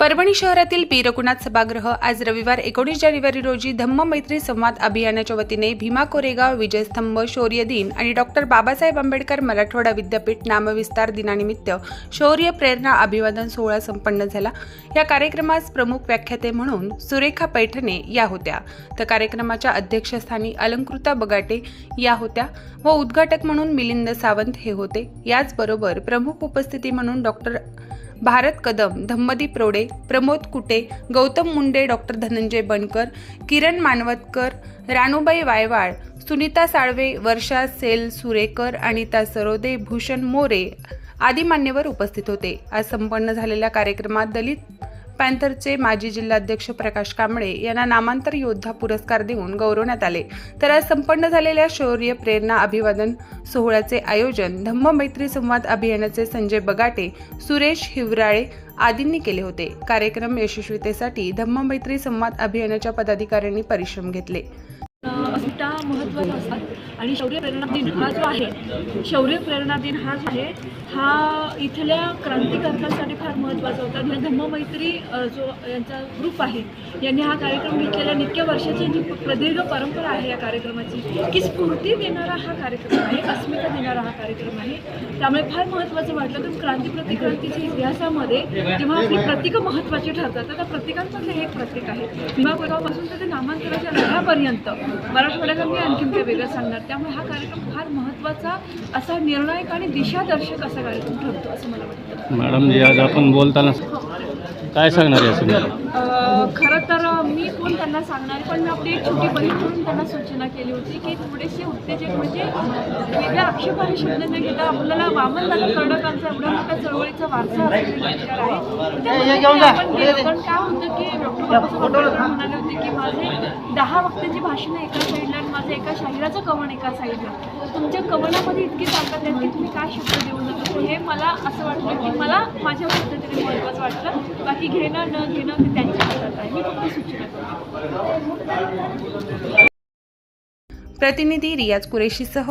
परभणी शहरातील पीरकुनाथ सभागृह आज रविवार एकोणीस जानेवारी रोजी धम्म मैत्री संवाद अभियानाच्या वतीने भीमा कोरेगाव विजयस्तंभ शौर्य दिन आणि डॉक्टर बाबासाहेब आंबेडकर मराठवाडा विद्यापीठ नामविस्तार दिनानिमित्त शौर्य प्रेरणा अभिवादन सोहळा संपन्न झाला. या कार्यक्रमास प्रमुख व्याख्याते म्हणून सुरेखा पैठणे या होत्या. तर कार्यक्रमाच्या अध्यक्षस्थानी अलंकृता बगाटे या होत्या व उद्घाटक म्हणून मिलिंद सावंत हे होते. याचबरोबर प्रमुख उपस्थिती म्हणून doctor Bharat Kadam Dhammadi Rode Pramod Kute Gautam Munde doctor Dhananjay Bankar Kiran Manavatkar Ranubai वायवाळ Sunita Salve Varsha sale Surekar Anita Sarode Bhushan More आदी मान्यवर उपस्थित होते. आज संपन्न झालेल्या कार्यक्रमात दलित पॅन्थरचे माजी जिल्हाध्यक्ष प्रकाश कांबळे यांना नामांतर योद्धा पुरस्कार देऊन गौरवण्यात आले. तर आज संपन्न झालेल्या शौर्य प्रेरणा अभिवादन सोहळ्याचे आयोजन धम्म मैत्री संवाद अभियानाचे संजय बगाटे सुरेश हिवराळे आदींनी केले होते. कार्यक्रम यशस्वीतेसाठी धम्म मैत्री संवाद अभियानाच्या पदाधिकाऱ्यांनी परिश्रम घेतले. गोष्टा महत्त्वाचा असतात. आणि शौर्य प्रेरणा दिन हा जो आहे शौर्य प्रेरणा दिन हा जो आहे हा इथल्या क्रांतिकारकांसाठी फार महत्त्वाचा होता. म्हणजे आणि धम्म मैत्री जो यांचा ग्रुप आहे यांनी हा कार्यक्रम घेतलेल्या नित्य वर्षाची जी प्रदीर्घ परंपरा आहे या कार्यक्रमाची की स्फूर्ती देणारा हा कार्यक्रम आहे अस्मिता देणारा हा कार्यक्रम आहे. त्यामुळे फार महत्त्वाचं वाटलं. तर क्रांती प्रतिक्रांतीच्या इतिहासामध्ये जेव्हा आपली प्रतीकं महत्त्वाची ठरतात तर त्या प्रतीकांमधलं हे एक प्रतीक आहे. भीमा कोरेगावपासून तर ते नामांतराच्या लढ्यापर्यंत मराठवाड्याला मी आणखीन काही वेगळं सांगणार. त्यामुळे हा कार्यक्रम फार महत्त्वाचा असा निर्णायक आणि दिशादर्शक असा कार्यक्रम ठरतो असं मला वाटतं. मॅडम जी आज आपण बोलताना काय सांगणार अ, खरं तर मी कोण त्यांना सांगणार? पण मी आपली एक छोटी बहीण म्हणून त्यांना सूचना केली होती की थोडेसे उत्तेजक म्हणजे आक्षेपाने शब्द न घेता आपल्याला वामनदादा कर्डकांचा एवढा मोठा चळवळीचा वारसा आहे. गेलो. पण काय होतं की डॉक्टर म्हणाले होते की माझे दहा वक्त्यांची भाषणं एका साईडला आणि माझं एका शाहिराचं कवण एका साईडला तुमच्या कवनामध्ये इतकी ताकद आहे की तुम्ही काय शब्द देऊ नका. हे मला असं वाटलं की मला माझ्या पद्धतीने महत्त्वाचं वाटलं. बाकी घेणं न घेणं ते त्यांच्या हातात आहे. मी फक्त सूचना करते प्रतिनिधी रियाज कुरेशीसह